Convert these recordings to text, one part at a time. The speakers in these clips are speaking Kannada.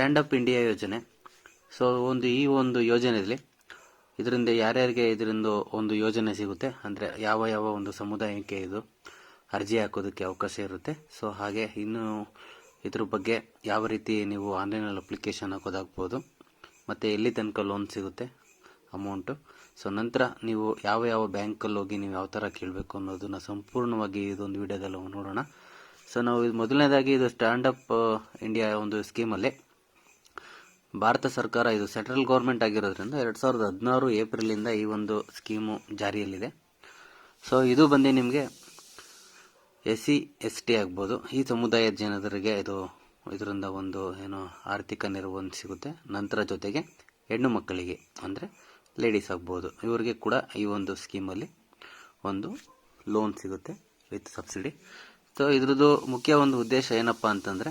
ಸ್ಟ್ಯಾಂಡ್ ಅಪ್ ಇಂಡಿಯಾ ಯೋಜನೆ. ಸೊ ಒಂದು ಈ ಒಂದು ಯೋಜನೆಯಲ್ಲಿ ಇದರಿಂದ ಯಾರ್ಯಾರಿಗೆ ಇದರಿಂದ ಒಂದು ಯೋಜನೆ ಸಿಗುತ್ತೆ? ಅಂದರೆ ಯಾವ ಯಾವ ಒಂದು ಸಮುದಾಯಕ್ಕೆ ಇದು ಅರ್ಜಿ ಹಾಕೋದಕ್ಕೆ ಅವಕಾಶ ಇರುತ್ತೆ? ಸೊ ಹಾಗೆ ಇನ್ನೂ ಇದ್ರ ಬಗ್ಗೆ ಯಾವ ರೀತಿ ನೀವು ಆನ್ಲೈನಲ್ಲಿ ಅಪ್ಲಿಕೇಶನ್ ಹಾಕೋದಾಗ್ಬೋದು ಮತ್ತು ಎಲ್ಲಿ ತನಕ ಲೋನ್ ಸಿಗುತ್ತೆ ಅಮೌಂಟು ಸೊ ನಂತರ ನೀವು ಯಾವ ಯಾವ ಬ್ಯಾಂಕಲ್ಲಿ ಹೋಗಿ ನೀವು ಯಾವ ಥರ ಕೇಳಬೇಕು ಅನ್ನೋದನ್ನ ಸಂಪೂರ್ಣವಾಗಿ ಇದೊಂದು ವಿಡಿಯೋದಲ್ಲಿ ನೋಡೋಣ. ಸೊ ನಾವು ಇದು ಮೊದಲನೇದಾಗಿ ಇದು ಸ್ಟ್ಯಾಂಡಪ್ ಇಂಡಿಯಾ ಒಂದು ಸ್ಕೀಮಲ್ಲಿ ಭಾರತ ಸರ್ಕಾರ ಇದು ಸೆಂಟ್ರಲ್ ಗೌರ್ಮೆಂಟ್ ಆಗಿರೋದ್ರಿಂದ ಎರಡು ಸಾವಿರದ ಹದಿನಾರು ಏಪ್ರಿಲಿಂದ ಈ ಒಂದು ಸ್ಕೀಮು ಜಾರಿಯಲ್ಲಿದೆ. ಸೊ ಇದು ಬಂದು ನಿಮಗೆ ಎಸ್ ಸಿ ಎಸ್ ಟಿ ಆಗ್ಬೋದು. ಈ ಸಮುದಾಯದ ಜನರಿಗೆ ಇದು, ಇದರಿಂದ ಒಂದು ಏನು ಆರ್ಥಿಕ ನೆರವು ಸಿಗುತ್ತೆ. ನಂತರ ಜೊತೆಗೆ ಹೆಣ್ಣು ಮಕ್ಕಳಿಗೆ ಅಂದರೆ ಲೇಡೀಸ್ ಆಗ್ಬೋದು. ಇವರಿಗೆ ಕೂಡ ಈ ಒಂದು ಸ್ಕೀಮಲ್ಲಿ ಒಂದು ಲೋನ್ ಸಿಗುತ್ತೆ ವಿತ್ ಸಬ್ಸಿಡಿ ಸೊ ಇದ್ರದ್ದು ಮುಖ್ಯ ಒಂದು ಉದ್ದೇಶ ಏನಪ್ಪ ಅಂತಂದರೆ,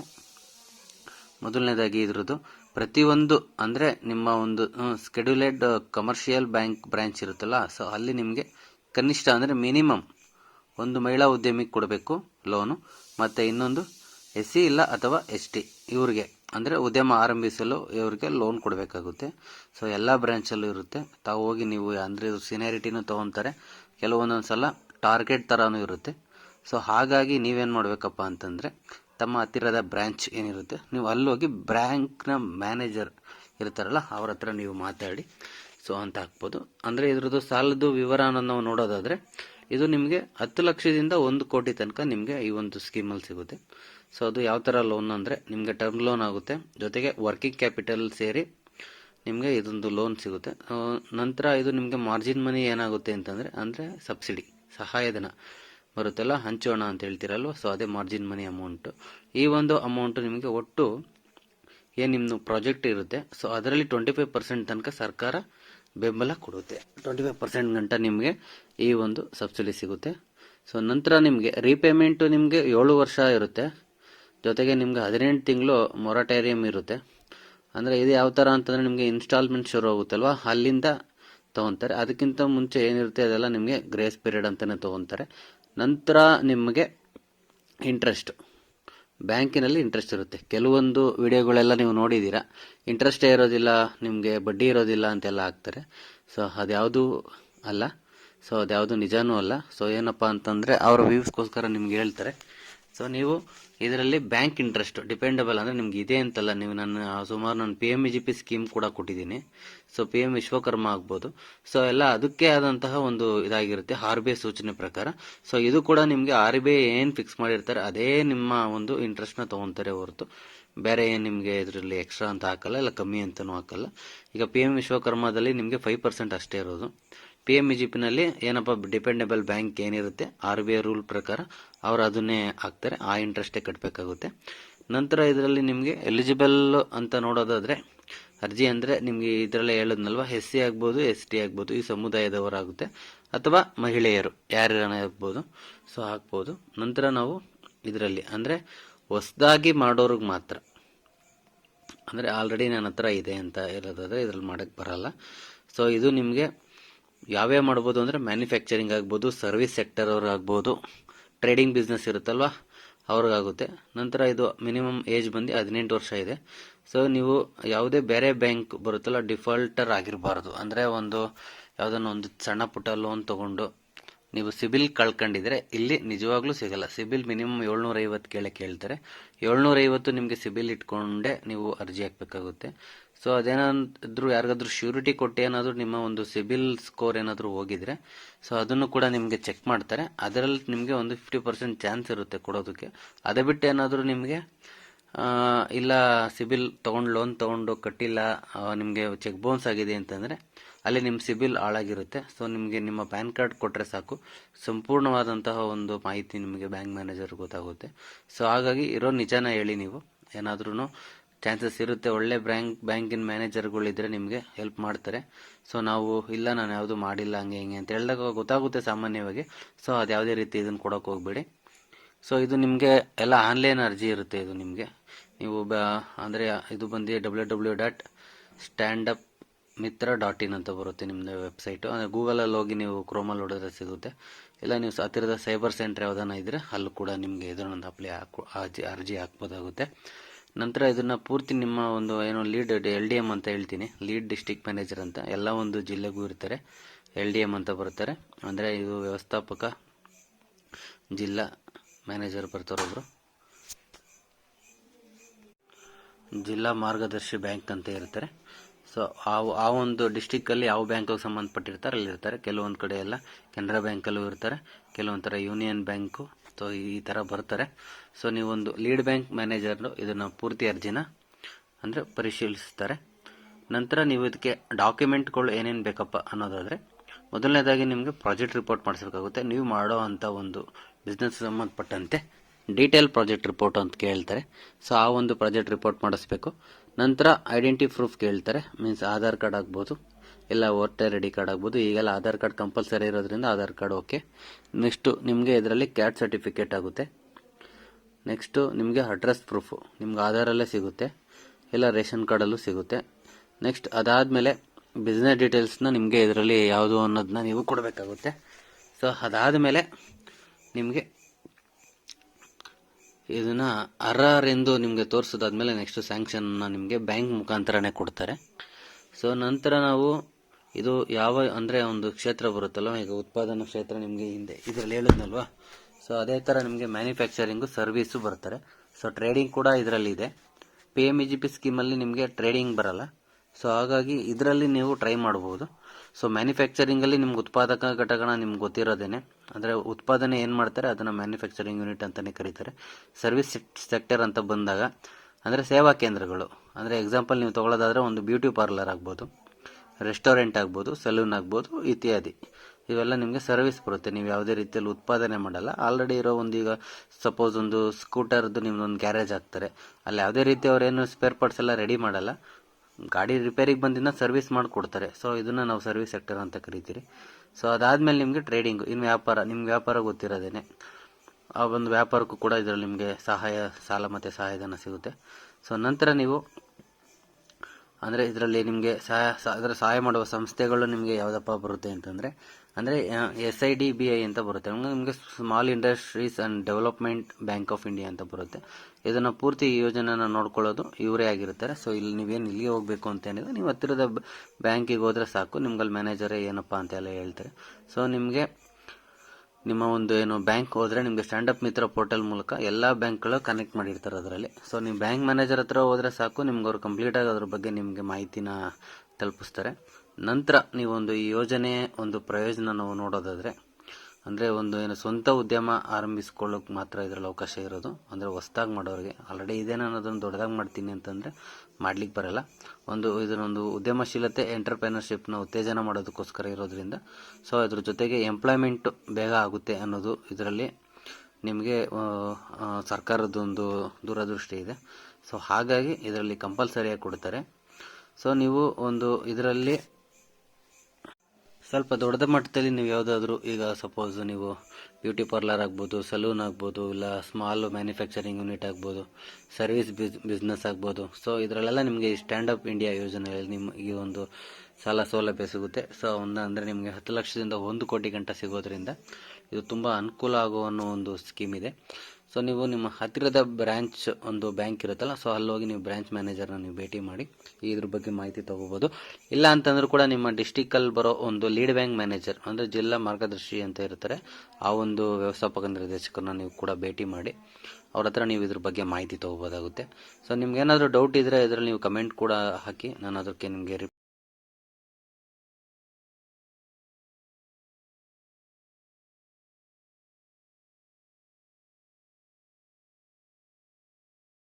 ಮೊದಲನೇದಾಗಿ ಇದ್ರದ್ದು ಪ್ರತಿಯೊಂದು ಅಂದರೆ ನಿಮ್ಮ ಒಂದು ಸ್ಕೆಡ್ಯೂಲೆಡ್ ಕಮರ್ಷಿಯಲ್ ಬ್ಯಾಂಕ್ ಬ್ರಾಂಚ್ ಇರುತ್ತಲ್ಲ ಸೊ ಅಲ್ಲಿ ನಿಮಗೆ ಕನಿಷ್ಠ ಅಂದರೆ ಮಿನಿಮಮ್ ಒಂದು ಮಹಿಳಾ ಉದ್ಯಮಿಗೆ ಕೊಡಬೇಕು ಲೋನು ಮತ್ತು ಇನ್ನೊಂದು ಎಸ್ ಸಿ ಇಲ್ಲ ಅಥವಾ ಎಸ್ ಟಿ ಇವ್ರಿಗೆ. ಅಂದರೆ ಉದ್ಯಮ ಆರಂಭಿಸಲು ಇವ್ರಿಗೆ ಲೋನ್ ಕೊಡಬೇಕಾಗುತ್ತೆ. ಸೊ ಎಲ್ಲ ಬ್ರಾಂಚಲ್ಲೂ ಇರುತ್ತೆ. ತಾವು ಹೋಗಿ ನೀವು ಅಂದರೆ ಸೀನಿಯರಿಟಿನೂ ತೊಗೊತಾರೆ. ಕೆಲವೊಂದೊಂದು ಸಲ ಟಾರ್ಗೆಟ್ ಥರನೂ ಇರುತ್ತೆ. ಸೊ ಹಾಗಾಗಿ ನೀವೇನು ಮಾಡಬೇಕಪ್ಪ ಅಂತಂದರೆ ತಮ್ಮ ಹತ್ತಿರದ ಬ್ರ್ಯಾಂಚ್ ಏನಿರುತ್ತೆ, ನೀವು ಅಲ್ಲೋಗಿ ಬ್ಯಾಂಕ್ನ ಮ್ಯಾನೇಜರ್ ಇರ್ತಾರಲ್ಲ, ಅವ್ರ ಹತ್ರ ನೀವು ಮಾತಾಡಿ ಸೊ ಅಂತ ಹಾಕ್ಬೋದು. ಅಂದರೆ ಇದ್ರದ್ದು ಸಾಲದ್ದು ವಿವರನ ನಾವು ನೋಡೋದಾದರೆ, ಇದು ನಿಮಗೆ ಹತ್ತು ಲಕ್ಷದಿಂದ ಒಂದು ಕೋಟಿ ತನಕ ನಿಮಗೆ ಈ ಒಂದು ಸ್ಕೀಮಲ್ಲಿ ಸಿಗುತ್ತೆ. ಸೊ ಅದು ಯಾವ ಥರ ಲೋನ್ ಅಂದರೆ, ನಿಮಗೆ ಟರ್ಮ್ ಲೋನ್ ಆಗುತ್ತೆ, ಜೊತೆಗೆ ವರ್ಕಿಂಗ್ ಕ್ಯಾಪಿಟಲ್ ಸೇರಿ ನಿಮಗೆ ಇದೊಂದು ಲೋನ್ ಸಿಗುತ್ತೆ. ನಂತರ ಇದು ನಿಮಗೆ ಮಾರ್ಜಿನ್ ಮನಿ ಏನಾಗುತ್ತೆ ಅಂತಂದರೆ, ಅಂದರೆ ಸಬ್ಸಿಡಿ, ಸಹಾಯಧನ. ಬರುತ್ತಲ್ಲ, ಹಂಚೋಣ ಅಂತ ಹೇಳ್ತೀರಲ್ವ? ಸೊ ಅದೇ ಮಾರ್ಜಿನ್ ಮನಿ ಅಮೌಂಟು ಈ ಒಂದು ಅಮೌಂಟು ನಿಮಗೆ ಒಟ್ಟು ಏನು ನಿಮ್ಮದು ಪ್ರಾಜೆಕ್ಟ್ ಇರುತ್ತೆ ಸೊ ಅದರಲ್ಲಿ ಟ್ವೆಂಟಿ ಫೈವ್ ಪರ್ಸೆಂಟ್ ತನಕ ಸರ್ಕಾರ ಬೆಂಬಲ ಕೊಡುತ್ತೆ. ಟ್ವೆಂಟಿ ಫೈವ್ ಪರ್ಸೆಂಟ್ ಗಂಟ ನಿಮಗೆ ಈ ಒಂದು ಸಬ್ಸಿಡಿ ಸಿಗುತ್ತೆ. ಸೊ ನಂತರ ನಿಮಗೆ ರೀಪೇಮೆಂಟು ನಿಮಗೆ ಏಳು ವರ್ಷ ಇರುತ್ತೆ. ಜೊತೆಗೆ ನಿಮ್ಗೆ ಹದಿನೆಂಟು ತಿಂಗಳು ಮೊರಟೇರಿಯಂ ಇರುತ್ತೆ. ಅಂದರೆ ಇದು ಯಾವ ಥರ ಅಂತಂದರೆ ನಿಮಗೆ ಇನ್ಸ್ಟಾಲ್ಮೆಂಟ್ ಶುರು ಆಗುತ್ತಲ್ವಾ? ಅಲ್ಲಿಂದ ತೊಗೊತಾರೆ. ಅದಕ್ಕಿಂತ ಮುಂಚೆ ಏನಿರುತ್ತೆ, ಅದೆಲ್ಲ ನಿಮಗೆ ಗ್ರೇಸ್ ಪೀರಿಯಡ್ ಅಂತಲೇ ತೊಗೊತಾರೆ. ನಂತರ ನಿಮಗೆ ಇಂಟ್ರೆಸ್ಟ್ ಬ್ಯಾಂಕಿನಲ್ಲಿ ಇಂಟ್ರೆಸ್ಟ್ ಇರುತ್ತೆ. ಕೆಲವೊಂದು ವಿಡಿಯೋಗಳೆಲ್ಲ ನೀವು ನೋಡಿದ್ದೀರಾ. ಇಂಟ್ರೆಸ್ಟೇ ಇರೋದಿಲ್ಲ, ನಿಮಗೆ ಬಡ್ಡಿ ಇರೋದಿಲ್ಲ ಅಂತೆಲ್ಲ ಹಾಕ್ತಾರೆ. ಸೊ ಅದ್ಯಾವುದು ಅಲ್ಲ. ಸೊ ಅದ್ಯಾವುದು ನಿಜಾನೂ ಅಲ್ಲ. ಸೊ ಏನಪ್ಪ ಅಂತಂದರೆ, ಅವರ ವ್ಯೂಸ್ಗೋಸ್ಕರ ನಿಮ್ಗೆ ಹೇಳ್ತಾರೆ. ಸೊ ನೀವು ಇದರಲ್ಲಿ ಬ್ಯಾಂಕ್ ಇಂಟ್ರೆಸ್ಟ್, ಡಿಪೆಂಡಬಲ್ ಅಂದರೆ ನಿಮ್ಗೆ ಇದೆ ಅಂತಲ್ಲ, ನೀವು ನನ್ನ ಸುಮಾರು ನಾನು P M G P scheme ಕೂಡ ಕೊಟ್ಟಿದ್ದೀನಿ. ಸೊ ಪಿ ಎಂ ವಿಶ್ವಕರ್ಮ ಆಗ್ಬೋದು. ಸೊ ಎಲ್ಲ ಅದಕ್ಕೆ ಆದಂತಹ ಒಂದು ಇದಾಗಿರುತ್ತೆ ಆರ್ ಬಿ ಐ ಸೂಚನೆ ಪ್ರಕಾರ. ಸೊ ಇದು ಕೂಡ ನಿಮಗೆ ಆರ್ ಬಿ ಐ ಏನು ಫಿಕ್ಸ್ ಮಾಡಿರ್ತಾರೆ, ಅದೇ ನಿಮ್ಮ ಒಂದು ಇಂಟ್ರೆಸ್ಟ್ನ ತೊಗೊತಾರೆ ಹೊರತು. ಬೇರೆ ಏನು ನಿಮಗೆ ಇದರಲ್ಲಿ ಎಕ್ಸ್ಟ್ರಾ ಅಂತ ಹಾಕಲ್ಲ, ಇಲ್ಲ ಕಮ್ಮಿ ಅಂತಲೂ ಹಾಕಲ್ಲ. ಈಗ ಪಿ ಎಂ ವಿಶ್ವಕರ್ಮದಲ್ಲಿ ನಿಮಗೆ ಫೈವ್ ಪರ್ಸೆಂಟ್ ಅಷ್ಟೇ ಇರೋದು. ಪಿ ಎಂ ಇಜಿಪಿನಲ್ಲಿ ಪಿನಲ್ಲಿ ಏನಪ್ಪ ಡಿಪೆಂಡೆಬಲ್ ಬ್ಯಾಂಕ್ ಏನಿರುತ್ತೆ ಆರ್ ಬಿ ಐ ರೂಲ್ ಪ್ರಕಾರ ಅವರು ಅದನ್ನೇ ಹಾಕ್ತಾರೆ, ಆ ಇಂಟ್ರೆಸ್ಟೇ ಕಟ್ಟಬೇಕಾಗುತ್ತೆ ನಂತರ ಇದರಲ್ಲಿ ನಿಮಗೆ ಎಲಿಜಿಬಲ್ ಅಂತ ನೋಡೋದಾದರೆ, ಅರ್ಜಿ ಅಂದರೆ ನಿಮಗೆ ಇದರಲ್ಲೇ ಹೇಳೋದ್ನಲ್ವ ಎಸ್ ಸಿ ಆಗ್ಬೋದು ಎಸ್ ಟಿ ಆಗ್ಬೋದು, ಈ ಸಮುದಾಯದವರಾಗುತ್ತೆ, ಅಥವಾ ಮಹಿಳೆಯರು ಯಾರ್ಯಾರ ಆಗ್ಬೋದು ಸೊ ಹಾಕ್ಬೋದು. ನಂತರ ನಾವು ಇದರಲ್ಲಿ, ಅಂದರೆ ಹೊಸದಾಗಿ ಮಾಡೋರಿಗೆ ಮಾತ್ರ. ಅಂದರೆ ಆಲ್ರೆಡಿ ನನ್ನ ಹತ್ರ ಇದೆ ಅಂತ ಹೇಳೋದಾದರೆ ಇದರಲ್ಲಿ ಮಾಡೋಕ್ಕೆ ಬರಲ್ಲ. ಸೊ ಇದು ನಿಮಗೆ ಯಾವ್ಯಾವ ಮಾಡ್ಬೋದು ಅಂದರೆ ಮ್ಯಾನುಫ್ಯಾಕ್ಚರಿಂಗ್ ಆಗ್ಬೋದು ಸರ್ವಿಸ್ ಸೆಕ್ಟರ್ ಅವ್ರಿಗಾಗ್ಬೋದು ಟ್ರೇಡಿಂಗ್ ಬಿಸ್ನೆಸ್ ಇರುತ್ತಲ್ವ ಅವ್ರಿಗಾಗುತ್ತೆ ನಂತರ ಇದು ಮಿನಿಮಮ್ ಏಜ್ ಬಂದು ಹದಿನೆಂಟು ವರ್ಷ ಇದೆ. ಸೊ ನೀವು ಯಾವುದೇ ಬೇರೆ ಬ್ಯಾಂಕ್ ಬರುತ್ತಲ್ಲ ಡಿಫಾಲ್ಟರ್ ಆಗಿರಬಾರ್ದು. ಅಂದರೆ ಒಂದು ಯಾವುದನ್ನು ಒಂದು ಸಣ್ಣ ಪುಟ್ಟ ಲೋನ್ ತೊಗೊಂಡು ನೀವು ಸಿಬಿಲ್ ಕಳ್ಕೊಂಡಿದ್ರೆ ಇಲ್ಲಿ ನಿಜವಾಗ್ಲೂ ಸಿಗಲ್ಲ. ಸಿಬಿಲ್ ಮಿನಿಮಮ್ ಏಳ್ನೂರ ಐವತ್ತು ಕೇಳೇ ಕೇಳ್ತಾರೆ. ಏಳ್ನೂರ ಐವತ್ತು ನಿಮಗೆ ಸಿಬಿಲ್ ಇಟ್ಕೊಂಡೇ ನೀವು ಅರ್ಜಿ ಹಾಕಬೇಕಾಗುತ್ತೆ. ಸೊ ಅದೇನಾದ್ರೂ ಯಾರಿಗಾದ್ರೂ ಶ್ಯೂರಿಟಿ ಕೊಟ್ಟು ಏನಾದರೂ ನಿಮ್ಮ ಒಂದು ಸಿಬಿಲ್ ಸ್ಕೋರ್ ಏನಾದರೂ ಹೋಗಿದ್ರೆ ಸೊ ಅದನ್ನು ಕೂಡ ನಿಮಗೆ ಚೆಕ್ ಮಾಡ್ತಾರೆ. ಅದರಲ್ಲಿ ನಿಮಗೆ ಒಂದು ಫಿಫ್ಟಿ ಪರ್ಸೆಂಟ್ ಚಾನ್ಸ್ ಇರುತ್ತೆ ಕೊಡೋದಕ್ಕೆ. ಅದೇ ಬಿಟ್ಟು ಏನಾದರೂ ನಿಮಗೆ ಇಲ್ಲ, ಸಿಬಿಲ್ ತೊಗೊಂಡು ಲೋನ್ ತೊಗೊಂಡು ಕಟ್ಟಿಲ್ಲ ನಿಮಗೆ ಚೆಕ್ ಬೌನ್ಸ್ ಆಗಿದೆ ಅಂತಂದರೆ, ಅಲ್ಲಿ ನಿಮ್ಮ ಸಿಬಿಲ್ ಹಾಳಾಗಿರುತ್ತೆ. ಸೊ ನಿಮಗೆ ನಿಮ್ಮ ಪ್ಯಾನ್ ಕಾರ್ಡ್ ಕೊಟ್ಟರೆ ಸಾಕು. ಸಂಪೂರ್ಣವಾದಂತಹ ಒಂದು ಮಾಹಿತಿ ನಿಮಗೆ ಬ್ಯಾಂಕ್ ಮ್ಯಾನೇಜರ್ ಗೊತ್ತಾಗುತ್ತೆ. ಸೊ ಹಾಗಾಗಿ ಇರೋ ನಿಜಾನ ಹೇಳಿ ನೀವು. ಏನಾದ್ರೂ ಚಾನ್ಸಸ್ ಇರುತ್ತೆ, ಒಳ್ಳೆ ಬ್ಯಾಂಕ್ ಬ್ಯಾಂಕಿನ ಮ್ಯಾನೇಜರ್ಗಳಿದ್ರೆ ನಿಮಗೆ ಹೆಲ್ಪ್ ಮಾಡ್ತಾರೆ. ಸೊ ನಾವು, ಇಲ್ಲ, ನಾನು ಯಾವುದು ಮಾಡಿಲ್ಲ, ಹಂಗೆ, ಹಿಂಗೆ ಅಂತ ಹೇಳಿದಾಗ ಗೊತ್ತಾಗುತ್ತೆ ಸಾಮಾನ್ಯವಾಗಿ. ಸೊ ಅದು ಯಾವುದೇ ರೀತಿ ಇದನ್ನು ಕೊಡೋಕೆ ಹೋಗಬೇಡಿ. ಸೊ ಇದು ನಿಮಗೆ ಎಲ್ಲ ಆನ್ಲೈನ್ ಅರ್ಜಿ ಇರುತ್ತೆ ಇದು ನಿಮಗೆ. ನೀವು ಬ್ಯಾ ಅಂದರೆ ಇದು ಬಂದು W W dot standup Mitra dot in ಅಂತ ಬರುತ್ತೆ ನಿಮ್ಮದು ವೆಬ್ಸೈಟು ಅಂದರೆ ಗೂಗಲಲ್ಲಿ ಹೋಗಿ ನೀವು ಕ್ರೋಮಲ್ಲಿ ಹೊಡೆದ್ರೆ ಸಿಗುತ್ತೆ. ಇಲ್ಲ ನೀವು ಹತ್ತಿರದ ಸೈಬರ್ ಸೆಂಟರ್ ಯಾವುದಾನ ಇದ್ದರೆ ಅಲ್ಲೂ ಕೂಡ ನಿಮಗೆ ಇದನ್ನೊಂದು ಅಪ್ಲೈ ಹಾಕು, ಅರ್ಜಿ ಅರ್ಜಿ ಹಾಕ್ಬೋದಾಗುತ್ತೆ. ನಂತರ ಇದನ್ನು ಪೂರ್ತಿ ನಿಮ್ಮ ಒಂದು ಏನೋ ಲೀಡ್ ಎಲ್ ಡಿ ಎಂ ಅಂತ ಹೇಳ್ತೀನಿ. ಲೀಡ್ ಡಿಸ್ಟಿಕ್ ಮ್ಯಾನೇಜರ್ ಅಂತ. ಎಲ್ಲ ಒಂದು ಜಿಲ್ಲೆಗೂ ಇರ್ತಾರೆ. ಎಲ್ ಡಿ ಎಂ ಅಂತ ಬರ್ತಾರೆ. ಅಂದರೆ ಇದು ವ್ಯವಸ್ಥಾಪಕ ಜಿಲ್ಲಾ ಮ್ಯಾನೇಜರ್ ಬರ್ತಾರೊಬ್ರು ಜಿಲ್ಲಾ ಮಾರ್ಗದರ್ಶಿ ಬ್ಯಾಂಕ್ ಅಂತ ಇರ್ತಾರೆ. ಸೊ ಆ ಆ ಒಂದು ಡಿಸ್ಟಿಕ್ಕಲ್ಲಿ ಯಾವ ಬ್ಯಾಂಕಿಗೆ ಸಂಬಂಧಪಟ್ಟಿರ್ತಾರೆ ಅಲ್ಲಿ ಇರ್ತಾರೆ ಕೆಲವೊಂದು ಕಡೆ ಎಲ್ಲ ಕೆನರಾ ಬ್ಯಾಂಕಲ್ಲೂ ಇರ್ತಾರೆ, ಕೆಲವೊಂದು ಥರ ಯೂನಿಯನ್ ಬ್ಯಾಂಕು ಸೊ ಈ ಥರ ಬರ್ತಾರೆ. ಸೊ ನೀವೊಂದು ಲೀಡ್ ಬ್ಯಾಂಕ್ ಮ್ಯಾನೇಜರ್ನು ಇದನ್ನು ಪೂರ್ತಿ ಅರ್ಜಿನ ಅಂದರೆ ಪರಿಶೀಲಿಸ್ತಾರೆ. ನಂತರ ನೀವು ಇದಕ್ಕೆ ಡಾಕ್ಯುಮೆಂಟ್ಗಳು ಏನೇನು ಬೇಕಪ್ಪ ಅನ್ನೋದಾದರೆ, ಮೊದಲನೇದಾಗಿ ನಿಮಗೆ ಪ್ರಾಜೆಕ್ಟ್ ರಿಪೋರ್ಟ್ ಮಾಡಿಸಬೇಕಾಗುತ್ತೆ. ನೀವು ಮಾಡೋ ಅಂಥ ಒಂದು ಬಿಸ್ನೆಸ್ ಸಂಬಂಧಪಟ್ಟಂತೆ ಡೀಟೇಲ್ ಪ್ರಾಜೆಕ್ಟ್ ರಿಪೋರ್ಟ್ ಅಂತ ಕೇಳ್ತಾರೆ. ಸೊ ಆ ಒಂದು ಪ್ರಾಜೆಕ್ಟ್ ರಿಪೋರ್ಟ್ ಮಾಡಿಸ್ಬೇಕು. ನಂತರ ಐಡೆಂಟಿ ಪ್ರೂಫ್ ಕೇಳ್ತಾರೆ. ಮೀನ್ಸ್ ಆಧಾರ್ ಕಾರ್ಡ್ ಆಗ್ಬೋದು, ಇಲ್ಲ ವೋಟರ್ ಐ ಕಾರ್ಡ್ ಆಗ್ಬೋದು. ಈಗೆಲ್ಲ ಆಧಾರ್ ಕಾರ್ಡ್ ಕಂಪಲ್ಸರಿ ಇರೋದ್ರಿಂದ ಆಧಾರ್ ಕಾರ್ಡ್ ಓಕೆ ನೆಕ್ಸ್ಟು ನಿಮಗೆ ಇದರಲ್ಲಿ ಕ್ಯಾಟ್ ಸರ್ಟಿಫಿಕೇಟ್ ಆಗುತ್ತೆ. ನೆಕ್ಸ್ಟು ನಿಮಗೆ ಅಡ್ರೆಸ್ ಪ್ರೂಫು ನಿಮ್ಗೆ ಆಧಾರಲ್ಲೇ ಸಿಗುತ್ತೆ. ಇಲ್ಲ ರೇಷನ್ ಕಾರ್ಡಲ್ಲೂ ಸಿಗುತ್ತೆ. ನೆಕ್ಸ್ಟ್ ಅದಾದಮೇಲೆ ಬಿಸ್ನೆಸ್ ಡೀಟೇಲ್ಸ್ನ ನಿಮಗೆ ಇದರಲ್ಲಿ ಯಾವುದು ಅನ್ನೋದನ್ನ ನೀವು ಕೊಡಬೇಕಾಗುತ್ತೆ. ಸೊ ಅದಾದಮೇಲೆ ನಿಮಗೆ ಇದನ್ನು ಅರ್ಹರೆಂದು ನಿಮಗೆ ತೋರಿಸೋದಾದ್ಮೇಲೆ ನೆಕ್ಸ್ಟ್ ಸ್ಯಾಂಕ್ಷನ್ನ ನಿಮಗೆ ಬ್ಯಾಂಕ್ ಮುಖಾಂತರನೇ ಕೊಡ್ತಾರೆ. ಸೊ ನಂತರ ನಾವು ಇದು ಯಾವ ಅಂದರೆ ಒಂದು ಕ್ಷೇತ್ರ ಬರುತ್ತಲ್ಲ, ಈಗ ಉತ್ಪಾದನಾ ಕ್ಷೇತ್ರ ನಿಮಗೆ ಹಿಂದೆ ಇದರಲ್ಲಿ ಹೇಳಿದ್ನಲ್ವಾ? ಸೊ ಅದೇ ಥರ ನಿಮಗೆ ಮ್ಯಾನುಫ್ಯಾಕ್ಚರಿಂಗು ಸರ್ವೀಸು ಬರ್ತಾರೆ ಸೊ ಟ್ರೇಡಿಂಗ್ ಕೂಡ ಇದರಲ್ಲಿ ಇದೆ P M E G P ಸ್ಕೀಮಲ್ಲಿ ನಿಮಗೆ ಟ್ರೇಡಿಂಗ್ ಬರಲ್ಲ. ಸೊ ಹಾಗಾಗಿ ಇದರಲ್ಲಿ ನೀವು ಟ್ರೈ ಮಾಡ್ಬೋದು. ಸೊ ಮ್ಯಾನುಫ್ಯಾಕ್ಚರಿಂಗಲ್ಲಿ ನಿಮ್ಗೆ ಉತ್ಪಾದಕ ಘಟಕನ ನಿಮ್ಗೆ ಗೊತ್ತಿರೋದೇನೆ. ಅಂದರೆ ಉತ್ಪಾದನೆ ಏನು ಮಾಡ್ತಾರೆ? ಅದನ್ನು ಮ್ಯಾನುಫ್ಯಾಕ್ಚರಿಂಗ್ ಯೂನಿಟ್ ಅಂತಲೇ ಕರೀತಾರೆ. ಸರ್ವಿಸ್ ಸೆಕ್ಟರ್ ಅಂತ ಬಂದಾಗ, ಅಂದರೆ ಸೇವಾ ಕೇಂದ್ರಗಳು. ಅಂದರೆ ಎಕ್ಸಾಂಪಲ್ ನೀವು ತೊಗೊಳ್ಳೋದಾದರೆ ಒಂದು ಬ್ಯೂಟಿ ಪಾರ್ಲರ್ ಆಗ್ಬೋದು ರೆಸ್ಟೋರೆಂಟ್ ಆಗ್ಬೋದು ಸಲೂನ್ ಆಗ್ಬೋದು, ಇತ್ಯಾದಿ. ಇವೆಲ್ಲ ನಿಮಗೆ ಸರ್ವಿಸ್ ಬರುತ್ತೆ. ನೀವು ಯಾವುದೇ ರೀತಿಯಲ್ಲಿ ಉತ್ಪಾದನೆ ಮಾಡಲ್ಲ. ಆಲ್ರೆಡಿ ಇರೋ ಒಂದು ಈಗ ಸಪೋಸ್ ಒಂದು ಸ್ಕೂಟರ್ದು ನಿಮ್ದೊಂದು ಗ್ಯಾರೇಜ್ ಹಾಕ್ತಾರೆ. ಅಲ್ಲಿ ಯಾವುದೇ ರೀತಿ ಅವರೇನು ಸ್ಪೇರ್ ಪಾರ್ಟ್ಸ್ ಎಲ್ಲ ರೆಡಿ ಮಾಡಲ್ಲ. ಗಾಡಿ ರಿಪೇರಿಗೆ ಬಂದಿದ್ದ ಸರ್ವಿಸ್ ಮಾಡಿಕೊಡ್ತಾರೆ. ಸೊ ಇದನ್ನು ನಾವು ಸರ್ವಿಸ್ ಸೆಕ್ಟರ್ ಅಂತ ಕರಿತೀರಿ. ಸೊ ಅದಾದಮೇಲೆ ನಿಮಗೆ ಟ್ರೇಡಿಂಗು ಇನ್ನು ವ್ಯಾಪಾರ ನಿಮ್ಗೆ ವ್ಯಾಪಾರ ಗೊತ್ತಿರೋದೇನೆ. ಆ ಒಂದು ವ್ಯಾಪಾರಕ್ಕೂ ಕೂಡ ಇದರಲ್ಲಿ ನಿಮಗೆ ಸಹಾಯ, ಸಾಲ ಮತ್ತು ಸಹಾಯಧನ ಸಿಗುತ್ತೆ. ಸೊ ನಂತರ ನೀವು, ಅಂದರೆ ಇದರಲ್ಲಿ ನಿಮಗೆ ಸಹಾಯ ಸಹಾಯ ಮಾಡುವ ಸಂಸ್ಥೆಗಳು ನಿಮಗೆ ಯಾವುದಪ್ಪ ಬರುತ್ತೆ ಅಂತಂದರೆ ಅಂದರೆ S I D B I ಅಂತ ಬರುತ್ತೆ. ನಿಮಗೆ small industries and development bank of India ಅಂತ ಬರುತ್ತೆ. ಇದನ್ನು ಪೂರ್ತಿ ಯೋಜನೆನ ನೋಡ್ಕೊಳ್ಳೋದು ಇವರೇ ಆಗಿರುತ್ತಾರೆ ಸೊ ಇಲ್ಲಿ ನೀವೇನು ಇಲ್ಲಿಗೆ ಹೋಗಬೇಕು ಏನಿದೆ ನೀವು ಹತ್ತಿರದ ಬ್ಯಾಂಕಿಗೆ ಹೋದರೆ ಸಾಕು. ನಿಮ್ಗಲ್ಲಿ ಮ್ಯಾನೇಜರೇ ಏನಪ್ಪ ಅಂತೆಲ್ಲ ಹೇಳ್ತಾರೆ. ಸೊ ನಿಮಗೆ, ನಿಮ್ಮ ಒಂದು ಏನು ಬ್ಯಾಂಕ್ ಹೋದರೆ ನಿಮಗೆ ಸ್ಟ್ಯಾಂಡಪ್ ಮಿತ್ರ ಪೋರ್ಟಲ್ ಮೂಲಕ ಎಲ್ಲ ಬ್ಯಾಂಕ್ಗಳು ಕನೆಕ್ಟ್ ಮಾಡಿರ್ತಾರೆ ಅದರಲ್ಲಿ. ಸೊ ನೀವು ಬ್ಯಾಂಕ್ ಮ್ಯಾನೇಜರ್ ಹತ್ರ ಹೋದರೆ ಸಾಕು. ನಿಮ್ಗೆ ಅವ್ರು ಕಂಪ್ಲೀಟಾಗಿ ಅದ್ರ ಬಗ್ಗೆ ನಿಮಗೆ ಮಾಹಿತಿನ ತಲುಪಿಸ್ತಾರೆ. ನಂತರ ನೀವೊಂದು ಈ ಯೋಜನೆ, ಒಂದು ಪ್ರಯೋಜನ ನಾವು ನೋಡೋದಾದರೆ, ಅಂದರೆ ಒಂದು ಏನು ಸ್ವಂತ ಉದ್ಯಮ ಆರಂಭಿಸ್ಕೊಳ್ಳೋಕೆ ಮಾತ್ರ ಇದರಲ್ಲಿ ಅವಕಾಶ ಇರೋದು. ಅಂದರೆ ಹೊಸ್ದಾಗಿ ಮಾಡೋರಿಗೆ. ಆಲ್ರೆಡಿ ಇದೇನು ಅನ್ನೋದನ್ನು ದೊಡ್ಡದಾಗಿ ಮಾಡ್ತೀನಿ ಅಂತಂದರೆ ಮಾಡ್ಲಿಕ್ಕೆ ಬರಲ್ಲ. ಒಂದು ಇದನ್ನೊಂದು ಉದ್ಯಮಶೀಲತೆ ಎಂಟರ್ಪ್ರಿನರ್ಶಿಪ್ನ ಉತ್ತೇಜನ ಮಾಡೋದಕ್ಕೋಸ್ಕರ ಇರೋದ್ರಿಂದ ಸೊ ಅದ್ರ ಜೊತೆಗೆ ಎಂಪ್ಲಾಯ್ಮೆಂಟ್ ಬೇಗ ಆಗುತ್ತೆ ಅನ್ನೋದು ಇದರಲ್ಲಿ ನಿಮಗೆ ಸರ್ಕಾರದೊಂದು ದೂರದೃಷ್ಟಿ ಇದೆ. ಸೊ ಹಾಗಾಗಿ ಇದರಲ್ಲಿ ಕಂಪಲ್ಸರಿಯಾಗಿ ಕೊಡ್ತಾರೆ. ಸೊ ನೀವು ಒಂದು ಇದರಲ್ಲಿ ಸ್ವಲ್ಪ ದೊಡ್ಡದ ಮಟ್ಟದಲ್ಲಿ ನೀವು ಯಾವುದಾದ್ರೂ, ಈಗ ಸಪೋಸ್ ನೀವು ಬ್ಯೂಟಿ ಪಾರ್ಲರ್ ಆಗ್ಬೋದು ಸಲೂನ್ ಆಗ್ಬೋದು, ಇಲ್ಲ ಸ್ಮಾಲ್ ಮ್ಯಾನುಫ್ಯಾಕ್ಚರಿಂಗ್ ಯೂನಿಟ್ ಆಗ್ಬೋದು ಸರ್ವಿಸ್ ಬಿಸ್ ಬಿಸ್ನೆಸ್ ಆಗ್ಬೋದು. ಸೊ ಇದರಲ್ಲೆಲ್ಲ ನಿಮಗೆ ಸ್ಟ್ಯಾಂಡ್ ಅಪ್ ಇಂಡಿಯಾ ಯೋಜನೆಯಲ್ಲಿ ನಿಮಗೆ ಒಂದು ಸಾಲ ಸೌಲಭ್ಯ ಸಿಗುತ್ತೆ. ಸೊ ಒಂದು ಅಂದರೆ ನಿಮಗೆ ಹತ್ತು ಲಕ್ಷದಿಂದ ಒಂದು ಕೋಟಿ ಗಂಟ ಸಿಗೋದ್ರಿಂದ ಇದು ತುಂಬ ಅನುಕೂಲ ಆಗುವ ಒಂದು ಸ್ಕೀಮ್ ಇದೆ. ಸೊ ನೀವು ನಿಮ್ಮ ಹತ್ತಿರದ ಬ್ರ್ಯಾಂಚ್ ಒಂದು ಬ್ಯಾಂಕ್ ಇರುತ್ತಲ್ಲ ಸೊ ಅಲ್ಲಿ ಹೋಗಿ ನೀವು ಬ್ರಾಂಚ್ ಮ್ಯಾನೇಜರ್ನ ನೀವು ಭೇಟಿ ಮಾಡಿ, ಇದ್ರ ಬಗ್ಗೆ ಮಾಹಿತಿ ತಗೋಬೋದು. ಇಲ್ಲ ಅಂತಂದ್ರೂ ಕೂಡ ನಿಮ್ಮ ಡಿಸ್ಟಿಕಲ್ಲಿ ಬರೋ ಒಂದು ಲೀಡ್ ಬ್ಯಾಂಕ್ ಮ್ಯಾನೇಜರ್ ಅಂದರೆ ಜಿಲ್ಲಾ ಮಾರ್ಗದರ್ಶಿ ಅಂತ ಇರ್ತಾರೆ, ಆ ಒಂದು ವ್ಯವಸ್ಥಾಪಕ ನಿರ್ದೇಶಕರನ್ನ ನೀವು ಕೂಡ ಭೇಟಿ ಮಾಡಿ, ಅವ್ರ ಹತ್ರ ನೀವು ಇದ್ರ ಬಗ್ಗೆ ಮಾಹಿತಿ ತಗೋಬೋದಾಗುತ್ತೆ. ಸೊ ನಿಮ್ಗೆ ಏನಾದರೂ ಡೌಟ್ ಇದ್ದರೆ ಇದರಲ್ಲಿ ನೀವು ಕಮೆಂಟ್ ಕೂಡ ಹಾಕಿ, ನಾನು ಅದಕ್ಕೆ ನಿಮಗೆ